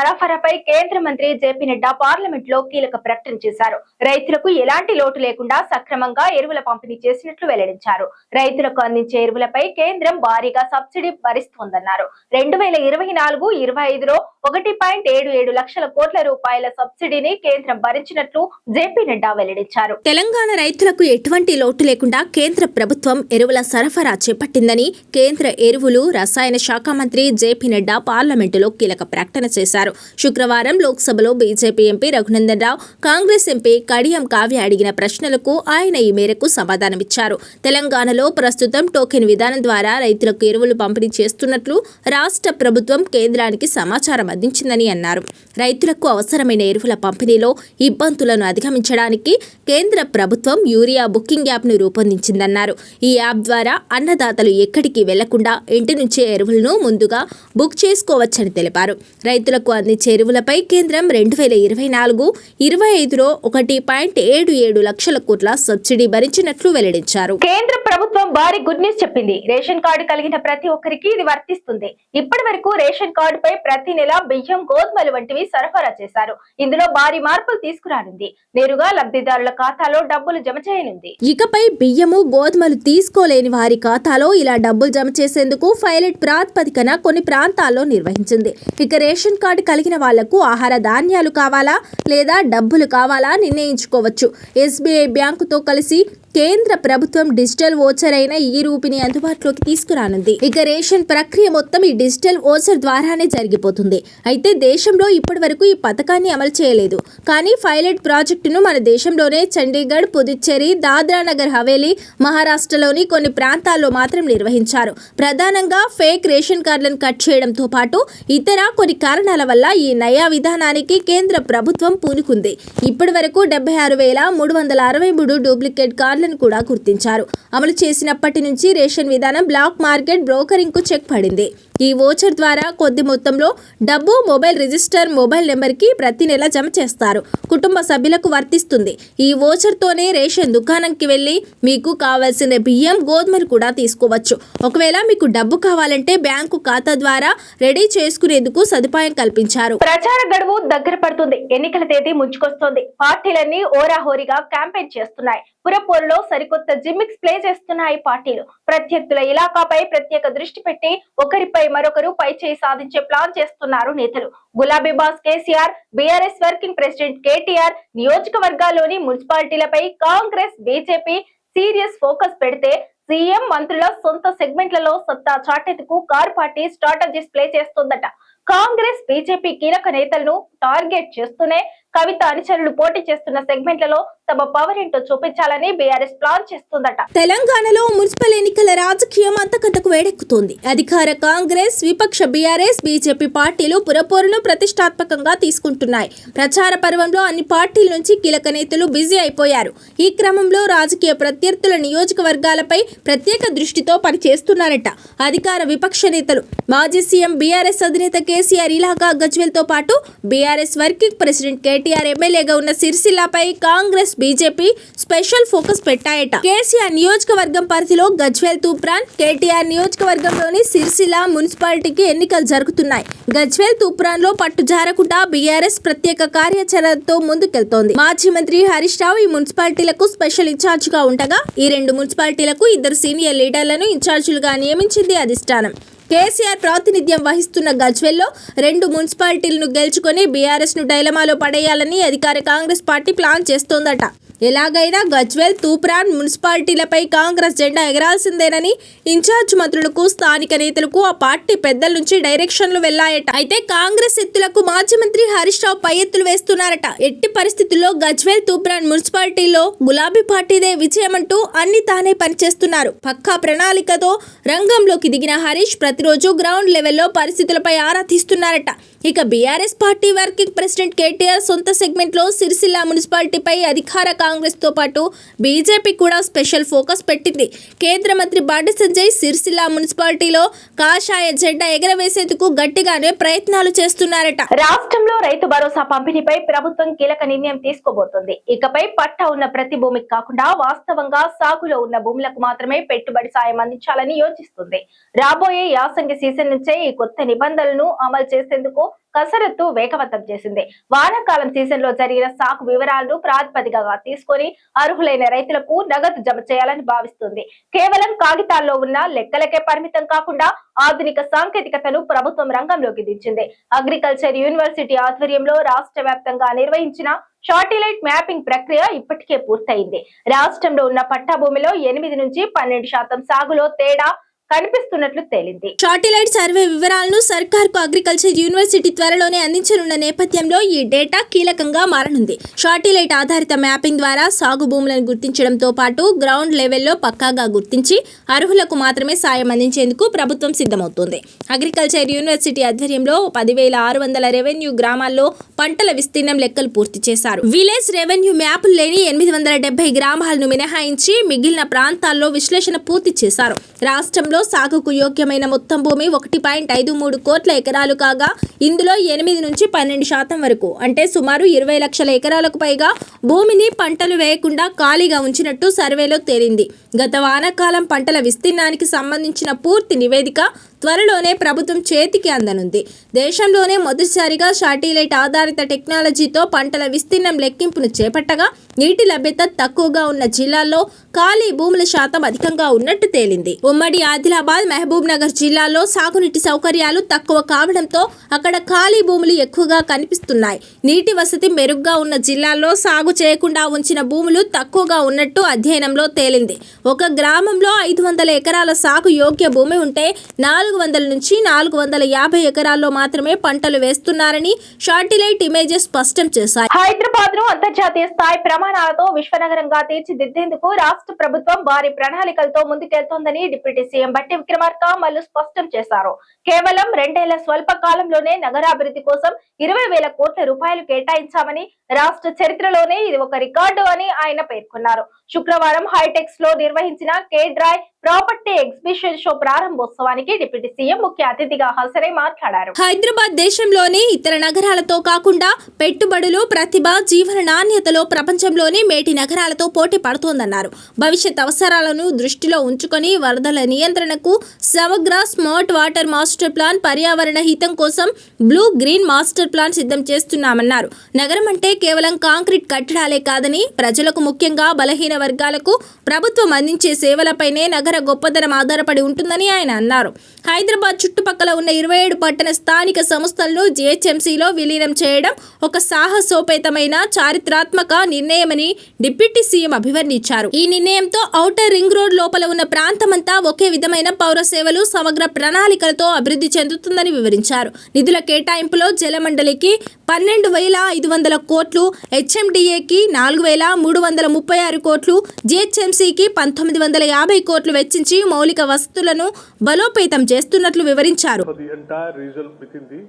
సరఫరాపై కేంద్ర మంత్రి జేపీ నడ్డా పార్లమెంట్లో కీలక ప్రకటన చేశారు. రైతులకు ఎలాంటి లోటు లేకుండా సక్రమంగా ఎరువుల పంపిణీ చేసినట్లు వెల్లడించారు. రైతులకు అందించే ఎరువులపై కేంద్రం భారీగా సబ్సిడీ భరిస్తోందన్నారు. రెండు వేల ఇరవై నాలుగు ఇరవై ఐదులో ఒకటి పాయింట్ ఏడు ఏడు లక్షల కోట్ల రూపాయల సబ్సిడీని కేంద్రం భరించినట్లు జేపీ నడ్డా వెల్లడించారు. తెలంగాణ రైతులకు ఎటువంటి లోటు లేకుండా కేంద్ర ప్రభుత్వం ఎరువుల సరఫరా చేపట్టిందని కేంద్ర ఎరువులు రసాయన శాఖ మంత్రి జేపీ నడ్డా పార్లమెంటులో కీలక ప్రకటన చేశారు. శుక్రవారం లోక్సభలో BJP MP Raghunandan Rao Congress MP Kadiyam Kavya అడిగిన ప్రశ్నలకు ఆయన ఈ మేరకు సమాధానమిచ్చారు తెలంగాణలో ప్రస్తుతం టోకెన్ విధానం ద్వారా రైతులకు ఎరువులు పంపిణీ చేస్తున్నట్లు రాష్ట్ర ప్రభుత్వం కేంద్రానికి సమాచారం అందించిందని అన్నారు. రైతులకు అవసరమైన ఎరువుల పంపిణీలో ఇబ్బందులను అధిగమించడానికి కేంద్ర ప్రభుత్వం యూరియా బుకింగ్ యాప్ను రూపొందించిందన్నారు. ఈ యాప్ ద్వారా అన్నదాతలు ఎక్కడికి వెళ్ళకుండా ఇంటి నుంచే ఎరువులను ముందుగా బుక్ చేసుకోవచ్చని తెలిపారు. రైతులకు అందించే ఎరువులపై కేంద్రం రెండు వేల ఇరవై నాలుగు ఇరవై ఐదులో ఒకటి పాయింట్ ఏడు ఏడు లక్షల కోట్ల సబ్సిడీ భరించినట్లు వెల్లడించారు. కేంద్ర ప్రభుత్వం భారీ గుడ్ న్యూస్ చెప్పింది. రేషన్ కార్డు కలిగిన ప్రతి ఒక్కరికి ఇది వర్తిస్తుంది. ఇప్పటి వరకు రేషన్ కార్డుపై ప్రతి నెల బియ్యం గోధుమలు వంటివి సరఫరా చేశారు. ఇందులో భారీ మార్పులు తీసుకురానుంది. నేరుగా లబ్ధిదారుల ఖాతాలో డబ్బులు జమ చేయనుంది. ఇకపై బియ్యము గోధుమలు తీసుకోలేని వారి ఖాతాలో ఇలా డబ్బులు జమ చేసేందుకు పైలట్ ప్రాతిపదికన కొన్ని ప్రాంతాల్లో నిర్వహించింది. ఇక రేషన్ కార్డు కలిగిన వాళ్ళకు ఆహార ధాన్యాలు కావాలా లేదా డబ్బులు కావాలా నిర్ణయించుకోవచ్చు. ఎస్బీఐ బ్యాంకుతో కలిసి కేంద్ర ప్రభుత్వం డిజిటల్ ఓచర్ అయిన ఈ రూపిని అందుబాటులోకి తీసుకురానుంది. ఇక రేషన్ ప్రక్రియ మొత్తం ఈ డిజిటల్ ఓచర్ ద్వారానే జరిగిపోతుంది. అయితే దేశంలో ఇప్పటి వరకు ఈ పథకాన్ని అమలు చేయలేదు. కానీ పైలట్ ప్రాజెక్టును మన దేశంలోనే చండీగఢ్ పుదుచ్చేరి దాద్రా నగర్ హవేలీ మహారాష్ట్రలోని కొన్ని ప్రాంతాల్లో మాత్రం నిర్వహించారు. ప్రధానంగా ఫేక్ రేషన్ కార్డులను కట్ చేయడంతో పాటు ఇతర కొన్ని కారణాల వల్ల ఈ నయా విధానానికి కేంద్ర ప్రభుత్వం పూనుకుంది. ఇప్పటి వరకు డెబ్బై ఆరు వేల మూడు వందల అరవై మూడు డూప్లికేట్ అధికారులను కూడా గుర్తించారు. అమలు చేసినప్పటి నుంచి రేషన్ విధానం బ్లాక్ మార్కెట్ బ్రోకరింగ్కు చెక్ పడింది. ఈ ఓచర్ ద్వారా కొద్ది మొత్తంలో డబ్బు మొబైల్ రిజిస్టర్ మొబైల్ నెంబర్కి ప్రతి నెల జమ చేస్తారు. కుటుంబ సభ్యులకు వర్తిస్తుంది. ఈ ఓచర్తోనే రేషన్ దుకాణంకి వెళ్ళి మీకు కావాల్సిన బియ్యం గోధుమలు కూడా తీసుకోవచ్చు. ఒకవేళ మీకు డబ్బు కావాలంటే బ్యాంకు ఖాతా ద్వారా రెడీ చేసుకునేందుకు సదుపాయం కల్పించారు. ప్రచార గడువు దగ్గర పడుతుంది. ఎన్నికల తేదీ ముంచుకొస్తోంది. పార్టీలన్నీ ఓరాహోరీగా క్యాంపెయిన్ చేస్తున్నాయి. పురపూర్లో సరికొత్త జిమ్మిక్స్ ప్లే చేస్తున్నాయి పార్టీలు. ప్రత్యర్థుల ఇలాకాపై ప్రత్యేక దృష్టి పెట్టి ఒకరిపై మరొకరు పై చేయి సాధించే ప్లాన్ చేస్తున్నారు నేతలు. గులాబీ boss KCR BRS working president KTR నియోజకవర్గాల్లోని మున్సిపాలిటీలపై కాంగ్రెస్ బీజేపీ సీరియస్ ఫోకస్ పెడితే సీఎం మంత్రుల సొంత సెగ్మెంట్లలో సత్తా చాటేందుకు కార్ పార్టీ స్ట్రాటజీస్ ప్లే చేస్తుందట. కాంగ్రెస్ బీజేపీ కీలక నేతలను టార్గెట్ చేస్తూనే కవిత అనుచరులు పోటీ చేస్తున్న సెగ్మెంట్లలో తమ పవర్ ఏంటో చూపించాలని బీఆర్ఎస్ ప్లాన్ చేస్తుందట. తెలంగాణలో మున్సిపల్ ఎన్నికల రాజకీయం అంతకంతకు వేడెక్కుతోంది. అధికార కాంగ్రెస్ విపక్ష బీఆర్ఎస్ బీజేపీ పార్టీలు పురపోరును ప్రతిష్టాత్మకంగా తీసుకుంటున్నాయి. ప్రచార పర్వంలో అన్ని పార్టీల నుంచి కీలక నేతలు బిజీ అయిపోయారు. ఈ క్రమంలో రాజకీయ ప్రత్యర్థుల నియోజకవర్గాలపై ప్రత్యేక దృష్టితో పనిచేస్తున్నారట అధికార విపక్ష నేతలు. మాజీ సీఎం బీఆర్ఎస్ అధినేత కేసీఆర్ ఇలాగా గజ్వెల్తో పాటు బీఆర్ఎస్ వర్కింగ్ ప్రెసిడెంట్ కేటీఆర్ ఎమ్మెల్యేగా ఉన్న సిరిసిల్లాపై కాంగ్రెస్ బీజేపీ స్పెషల్ ఫోకస్ పెట్టాయట. కేసీఆర్ నియోజకవర్గం పరిధిలో గజ్వేల్ తూప్రాన్ కేటీఆర్ నియోజకవర్గంలోని సిరిసిల్ల మున్సిపాలిటీకి ఎన్నికలు జరుగుతున్నాయి. గజ్వేల్ తూప్రాన్లో పట్టు జారకుండా బీఆర్ఎస్ ప్రత్యేక కార్యాచరణతో ముందుకెళ్తోంది. మాజీ మంత్రి హరీష్ రావు ఈ మున్సిపాలిటీలకు స్పెషల్ ఇన్ఛార్జ్గా ఉండగా ఈ రెండు మున్సిపాలిటీలకు ఇద్దరు సీనియర్ లీడర్లను ఇన్ఛార్జీలుగా నియమించింది అధిష్టానం. కేసీఆర్ ప్రాతినిధ్యం వహిస్తున్న గజ్వెల్లో రెండు మున్సిపాలిటీలను గెలుచుకొని బీఆర్ఎస్ను డైలమాలో పడేయాలని అధికార కాంగ్రెస్ పార్టీ ప్లాన్ చేస్తోందట. ఎలాగైనా గజ్వెల్ తూప్రాన్ మున్సిపాలిటీలపై కాంగ్రెస్ జెండా ఎగరాల్సిందేనని ఇన్ఛార్జ్ మంత్రులకు స్థానిక నేతలకు ఆ పార్టీ పెద్దల నుంచి డైరెక్షన్లు వెళ్ళాయట. అయితే కాంగ్రెస్ ఎత్తులకు మాజీ మంత్రి హరీష్ రావు పై ఎత్తులు వేస్తున్నారట. ఎట్టి పరిస్థితుల్లో గజ్వెల్ తూప్రాన్ మున్సిపాలిటీలో గులాబీ పార్టీదే విజయమంటూ అన్ని తానే పనిచేస్తున్నారు. పక్కా ప్రణాళికతో రంగంలోకి దిగిన హరీష్ ప్రతిరోజు గ్రౌండ్ లెవెల్లో పరిస్థితులపై ఆరా తీస్తున్నారట. ఇక BRS party working president KTR సొంత సెగ్మెంట్లో సిరిసిల్ల మున్సిపాలిటీపై అధికార కాంగ్రెస్తో పాటు బీజేపీ కూడా స్పెషల్ ఫోకస్ పెట్టింది. కేంద్ర మంత్రి బండి సంజయ్ సిరిసిల్ల మున్సిపాలిటీలో కాషాయ జెండా ఎగరవేసేందుకు గట్టిగానే ప్రయత్నాలు చేస్తున్నారట. రాష్ట్రంలో రైతు భరోసా పంపిణీపై ప్రభుత్వం కీలక నిర్ణయం తీసుకోబోతోంది. ఇకపై పట్టా ఉన్న ప్రతి భూమికి కాకుండా వాస్తవంగా సాగులో ఉన్న భూములకు మాత్రమే పెట్టుబడి సాయం అందించాలని యోచిస్తుంది. రాబోయే యాసంగి సీజన్ నుంచే ఈ కొత్త నిబంధనలను అమలు చేసేందుకు కసరత్తు వేగవంతం చేసింది. వానాకాలం సీజన్లో జరిగిన సాగు వివరాలను ప్రాతిపదికగా తీసుకొని అర్హులైన రైతులకు నగదు జమ చేయాలని భావిస్తుంది. కేవలం కాగితాల్లో ఉన్న లెక్కలకే పరిమితం కాకుండా ఆధునిక సాంకేతికతను ప్రభుత్వం రంగంలోకి దించింది. అగ్రికల్చర్ యూనివర్సిటీ ఆధ్వర్యంలో రాష్ట్ర వ్యాప్తంగా నిర్వహించిన షార్టిలైట్ మ్యాపింగ్ ప్రక్రియ ఇప్పటికే పూర్తయింది. రాష్ట్రంలో ఉన్న పట్టా భూమిలో ఎనిమిది నుంచి పన్నెండు శాతం సాగులో తేడా కనిపిస్తున్నట్లు తేలింది. షాటిలైట్ సర్వే వివరాలను సర్కార్కు అగ్రికల్చర్ యూనివర్సిటీ త్వరలోనే అందించనున్న నేపథ్యంలో ఈ డేటా కీలకంగా మారనుంది. షార్టిలైట్ ఆధారిత మ్యాపింగ్ ద్వారా సాగు భూములను గుర్తించడంతో పాటు గ్రౌండ్ లెవెల్లో పక్కాగా గుర్తించి అర్హులకు మాత్రమే సాయం అందించేందుకు ప్రభుత్వం సిద్ధమవుతోంది. అగ్రికల్చర్ యూనివర్సిటీ ఆధ్వర్యంలో పదివేల ఆరు వందల రెవెన్యూ గ్రామాల్లో పంటల విస్తీర్ణం లెక్కలు పూర్తి చేశారు. విలేజ్ రెవెన్యూ మ్యాపులు లేని ఎనిమిది వందల డెబ్బై గ్రామాలను మినహాయించి మిగిలిన ప్రాంతాల్లో విశ్లేషణ పూర్తి చేశారు. రాష్ట్రంలో సాగుకు యోగ్యమైన మొత్తం భూమి ఒకటి పాయింట్ ఐదు మూడు కోట్ల ఎకరాలు కాగా ఇందులో ఎనిమిది నుంచి పన్నెండు శాతం వరకు అంటే సుమారు ఇరవై లక్షల ఎకరాలకు పైగా భూమిని పంటలు వేయకుండా ఖాళీగా ఉంచినట్టు సర్వేలో తేలింది. గత వానాకాలం పంటల విస్తీర్ణానికి సంబంధించిన పూర్తి నివేదిక త్వరలోనే ప్రభుత్వం చేతికి అందనుంది. దేశంలోనే మొదటిసారిగా శాటిలైట్ ఆధారిత టెక్నాలజీతో పంటల విస్తీర్ణం లెక్కింపును చేపట్టగా నీటి లభ్యత తక్కువగా ఉన్న జిల్లాల్లో ఖాళీ భూముల శాతం అధికంగా ఉన్నట్టు తేలింది. ఉమ్మడి ఆదిలాబాద్ మహబూబ్ నగర్ జిల్లాల్లో సాగునీటి సౌకర్యాలు తక్కువ కావడంతో అక్కడ ఖాళీ భూములు ఎక్కువగా కనిపిస్తున్నాయి. నీటి వసతి మెరుగ్గా ఉన్న జిల్లాల్లో సాగు చేయకుండా ఉంచిన భూములు తక్కువగా ఉన్నట్టు అధ్యయనంలో తేలింది. ఒక గ్రామంలో ఐదు వందల ఎకరాల సాగు యోగ్య భూమి ఉంటే నాలుగు వందల నుంచి నాలుగు వందల యాభై ఎకరాల్లో మాత్రమే పంటలు వేస్తున్నారని షాటిలైట్ ఇమేజెస్ స్పష్టం చేశాయి. హైదరాబాద్ను అంతర్జాతీయ స్థాయి ప్రమాణాలతో విశ్వనగరంగా తీర్చిదిద్దేందుకు రాష్ట్ర ప్రభుత్వం భారీ ప్రణాళికలతో ముందుకెళ్తోందని డిప్యూటీ సీఎం బట్టి విక్రమార్క మల్లు స్పష్టం చేశారు. కేవలం రెండేళ్ళ స్వల్ప కాలంలోనే నగరాభివృద్ధి కోసం ఇరవై వేల కోట్ల రూపాయలు కేటాయించామని రాష్ట్ర చరిత్రలోనే ఇది ఒక రికార్డు అని ఆయన పేర్కొన్నారు. శుక్రవారం హైటెక్స్లో నిర్వహించిన కేడ్రాయ్ ప్రాపర్టీ ఎగ్జిబిషన్ షో ప్రారంభోత్సవానికి డిప్యూటీ సీఎం ముఖ్య అతిథిగా హాజరై మాట్లాడారు. హైదరాబాద్ దేశంలోని ఇతర నగరాలతో కాకుండా పెట్టుబడులు ప్రతిభ జీవన నాణ్యతలో ప్రపంచంలోనే మేటి నగరాలతో పోటీ పడుతోందన్నారు. భవిష్యత్ అవసరాలను దృష్టిలో ఉంచుకొని వరదల నియంత్రణకు సమగ్ర స్మార్ట్ వాటర్ మాస్టర్ ప్లాన్ పర్యావరణ హితం కోసం బ్లూ గ్రీన్ మాస్టర్ ప్లాన్ సిద్ధం చేస్తున్నామన్నారు. నగరం అంటే కేవలం కాంక్రీట్ కట్టడాలే కాదని ప్రజలకు ముఖ్యంగా బలహీన వర్గాలకు ప్రభుత్వం అందించే సేవలపైనే నగర గొప్పదనం ఆధారపడి ఉంటుందని ఆయన అన్నారు. హైదరాబాద్ చుట్టుపక్కల ఉన్న ఇరవై ఏడు పట్టణ స్థానిక సంస్థలను జీహెచ్ఎంసీలో విలీనం చేయడం ఒక సాహసోపేతమైన చారిత్రాత్మక నిర్ణయమని డిప్యూటీ సీఎం అభివర్ణించారు. ఈ నిర్ణయంతో ఔటర్ రింగ్ రోడ్ లోపల ఉన్న ప్రాంతమంతా ఒకే విధమైన పౌర సేవలు సమగ్ర ప్రణాళికలతో అభివృద్ధి చెందుతుందని వివరించారు. నిధుల కేటాయింపులో జలమండలికి పన్నెండు వేల ఐదు వందల కోట్లు హెచ్ఎండిఏకి నాలుగు వేల మూడు వందల ముప్పై ఆరు కోట్లు జిహెచ్ఎంసీకి పంతొమ్మిది వందల యాభై కోట్లు వెచ్చించి మౌలిక వసతులను బలోపేతం చేస్తున్నట్లు వివరించారు entire region within the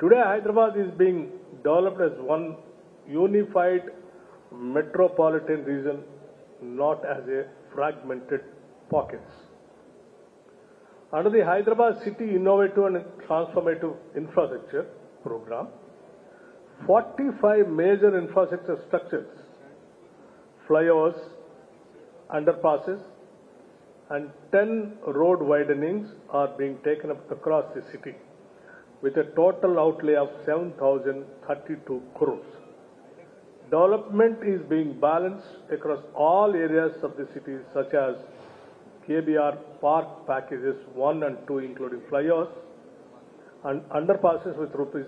Today, Hyderabad is being developed as one unified metropolitan region, not as a fragmented pockets. Under the Hyderabad City Innovative and Transformative Infrastructure Program, 45 major infrastructure structures, flyovers, underpasses, and 10 road widenings are being taken up across the city with a total outlay of 7,032 crores. Development is being balanced across all areas of the city such as KBR park packages 1 and 2 including flyovers and underpasses with rupees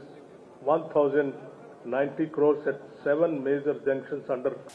1,090 crores at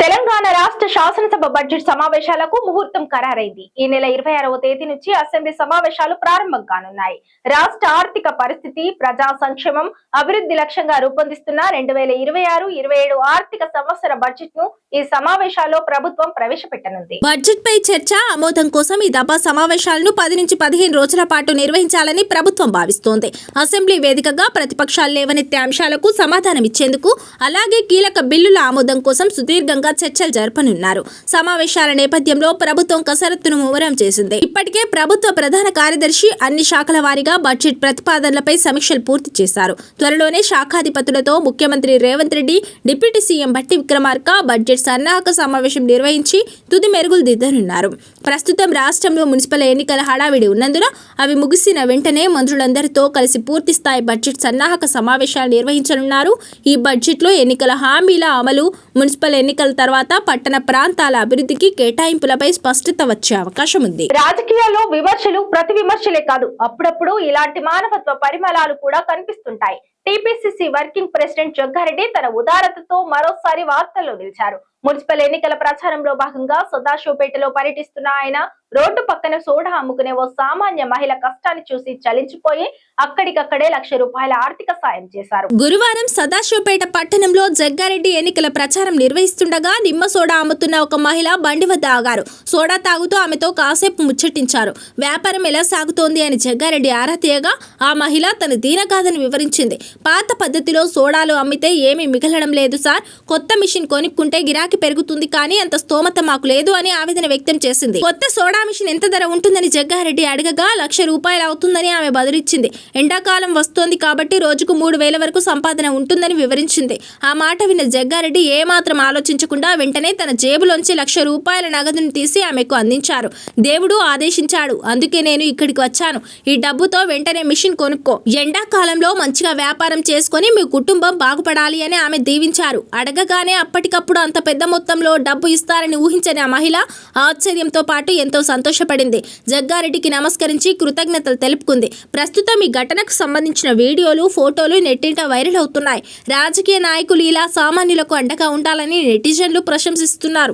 Telangana రాష్ట్ర శాసనసభ budget సమావేశాలకు ముహూర్తం ఖరారైంది. ఈ నెల ఇరవై ఆరవ తేదీ నుంచి అసెంబ్లీ సమావేశాలు ప్రారంభం కానున్నాయి. రాష్ట్ర ఆర్థిక పరిస్థితి ప్రజా సంక్షేమం అభివృద్ధి లక్ష్యంగా రూపొందిస్తున్న రెండు వేల ఇరవై ఆరు ఇరవై ఏడు ఆర్థిక సంవత్సర బడ్జెట్ను ఈ సమావేశాల్లో ప్రభుత్వం ప్రవేశపెట్టనుంది. బడ్జెట్ పై చర్చ ఆమోదం కోసం ఈ దఫా సమావేశాలను పది నుంచి పదిహేను రోజుల పాటు నిర్వహించాలని ప్రభుత్వం భావిస్తోంది. అసెంబ్లీ వేదికగా ప్రతిపక్షాలు లేవనెత్తే అంశాలకు సమాధానమిచ్చేందుకు అలాగే కీలక బిల్లుల ఆమోదం కోసం సుదీర్ఘంగా చర్చలు జరపనున్నారు. సమావేశాల నేపథ్యంలో ప్రభుత్వం కసరత్తును ముమ్మరం చేసింది. ఇప్పటికే ప్రభుత్వ ప్రధాన కార్యదర్శి అన్ని శాఖల వారీగా బడ్జెట్ ప్రతిపాదనలపై సమీక్షలు పూర్తి చేశారు. త్వరలోనే శాఖాధిపతులతో ముఖ్యమంత్రి Revanth Reddy deputy CM Bhatti Vikramarka budget సన్నాహక సమావేశం నిర్వహించి తుది మెరుగులు దిద్దనున్నారు. ప్రస్తుతం రాష్ట్రంలో మున్సిపల్ ఎన్నికల హడావిడి ఉన్నందున అవి ముగిసిన వెంటనే మంత్రులందరితో కలిసి పూర్తిస్థాయి బడ్జెట్ సన్నాహక సమావేశాలు నిర్వహించనున్నారు. ఈ బడ్జెట్లో ఎన్నికల హామీ హామీల అమలు మున్సిపల్ ఎన్నికల తర్వాత పట్టణ ప్రాంతాల అభివృద్ధికి కేటాయింపులపై స్పష్టత వచ్చే అవకాశం ఉంది. రాజకీయాల్లో విమర్శలు ప్రతి విమర్శలే కాదు. అప్పుడప్పుడు ఇలాంటి మానవత్వ పరిమళాలు కూడా కనిపిస్తుంటాయి. టీపీసీసీ వర్కింగ్ ప్రెసిడెంట్ జగ్గారెడ్డి తన ఉదారతతో మరోసారి వార్తల్లో నిలిచారు. మున్సిపల్ ఎన్నికల ప్రచారంలో భాగంగా సదాశివపేటలో పర్యటిస్తున్న ఆయన రోడ్డు పక్కన సోడా అమ్ముకునే ఓ సామాన్య మహిళ కష్టాన్ని చూసి చలించిపోయి అక్కడికక్కడే లక్ష రూపాయల ఆర్థిక సాయం చేశారు. గురువారం సదాశివపేట పట్టణంలో జగ్గారెడ్డి ఎన్నికల ప్రచారం నిర్వహిస్తుండగా నిమ్మ సోడా అమ్ముతున్న ఒక మహిళ బండి వద్ద ఆగారు. సోడా తాగుతూ ఆమెతో కాసేపు ముచ్చటించారు. వ్యాపారం ఎలా సాగుతోంది అని జగ్గారెడ్డి ఆరా తీయగా ఆ మహిళ తన దీనగాథను వివరించింది. పాత పద్ధతిలో సోడాలు అమ్మితే ఏమీ మిగలడం లేదు సార్. కొత్త మిషన్ కొనుక్కుంటే గిరాకీ పెరుగుతుంది కానీ అంత స్తోమత మాకు లేదు అని ఆవేదన వ్యక్తం చేసింది. కొత్త సోడా మిషన్ ఎంత ధర ఉంటుందని జగ్గారెడ్డి అడగగా లక్ష రూపాయలు అవుతుందని ఆమె బదులిచ్చింది. ఎండాకాలం వస్తోంది కాబట్టి రోజుకు మూడు వేల వరకు సంపాదన ఉంటుందని వివరించింది. ఆ మాట విన్న జగ్గారెడ్డి ఏమాత్రం ఆలోచించకుండా వెంటనే తన జేబులోంచి లక్ష రూపాయల నగదును తీసి ఆమెకు అందించారు. దేవుడు ఆదేశించాడు. అందుకే నేను ఇక్కడికి వచ్చాను. ఈ డబ్బుతో వెంటనే మిషన్ కొనుక్కో. ఎండాకాలంలో మంచిగా వ్యాపారం చేసుకొని మీ కుటుంబం బాగుపడాలి అని ఆమె దీవించారు. అడగగానే అప్పటికప్పుడు అంత పెద్ద మొత్తంలో డబ్బు ఇస్తారని ఊహించని ఆ మహిళ ఆశ్చర్యంతో పాటు ఎంతో సంతోషపడింది. జగ్గారెడ్డికి నమస్కరించి కృతజ్ఞతలు తెలుపుకుంది. ప్రస్తుతం ఈ ఘటనకు సంబంధించిన వీడియోలు ఫోటోలు నెట్టింట వైరల్ అవుతున్నాయి. రాజకీయ నాయకులు ఇలా సామాన్యులకు అండగా ఉండాలని నెటిజన్లు ప్రశంసిస్తున్నారు.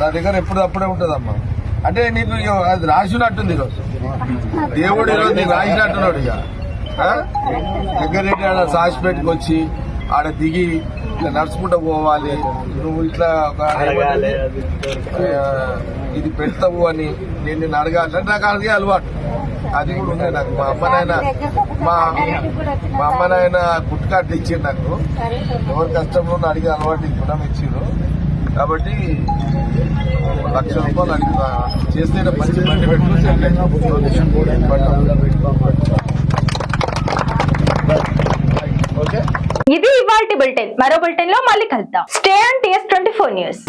నా దగ్గర ఎప్పుడు అప్పుడే ఉంటుందమ్మా. అంటే నీకు అది రాసినట్టుంది ఈరోజు. దేవుడు ఈరోజు నీకు రాసినట్టున్నాడు ఇక. ఆ? జగ్గారెడ్డి ఆడ సాసిపేటకి వచ్చి ఆడ దిగి ఇట్లా నడుచుకుంటూ పోవాలి నువ్వు ఇట్లా ఇది పెడతావు అని నేను నిన్ను అడగాలి. అంటే నాకు అడిగే అలవాటు. అది కూడా ఉన్నాయి నాకు. మా అమ్మ నాయన మా మా అమ్మ నాయన పుట్టుకాట్లు ఇచ్చిండు నాకు. ఎవరి కష్టంలో అడిగే అలవాటు గుణం ఇచ్చిండ్రు కాబట్టి లక్ష రూపాయలు అడిగిన చేస్తే మంచి బండి పెట్టు ఓకే ఇది ఇవాల్టి బులెటిన్. మరో బులెటిన్లో మళ్ళీ కలుద్దాం. Stay and TS twenty four news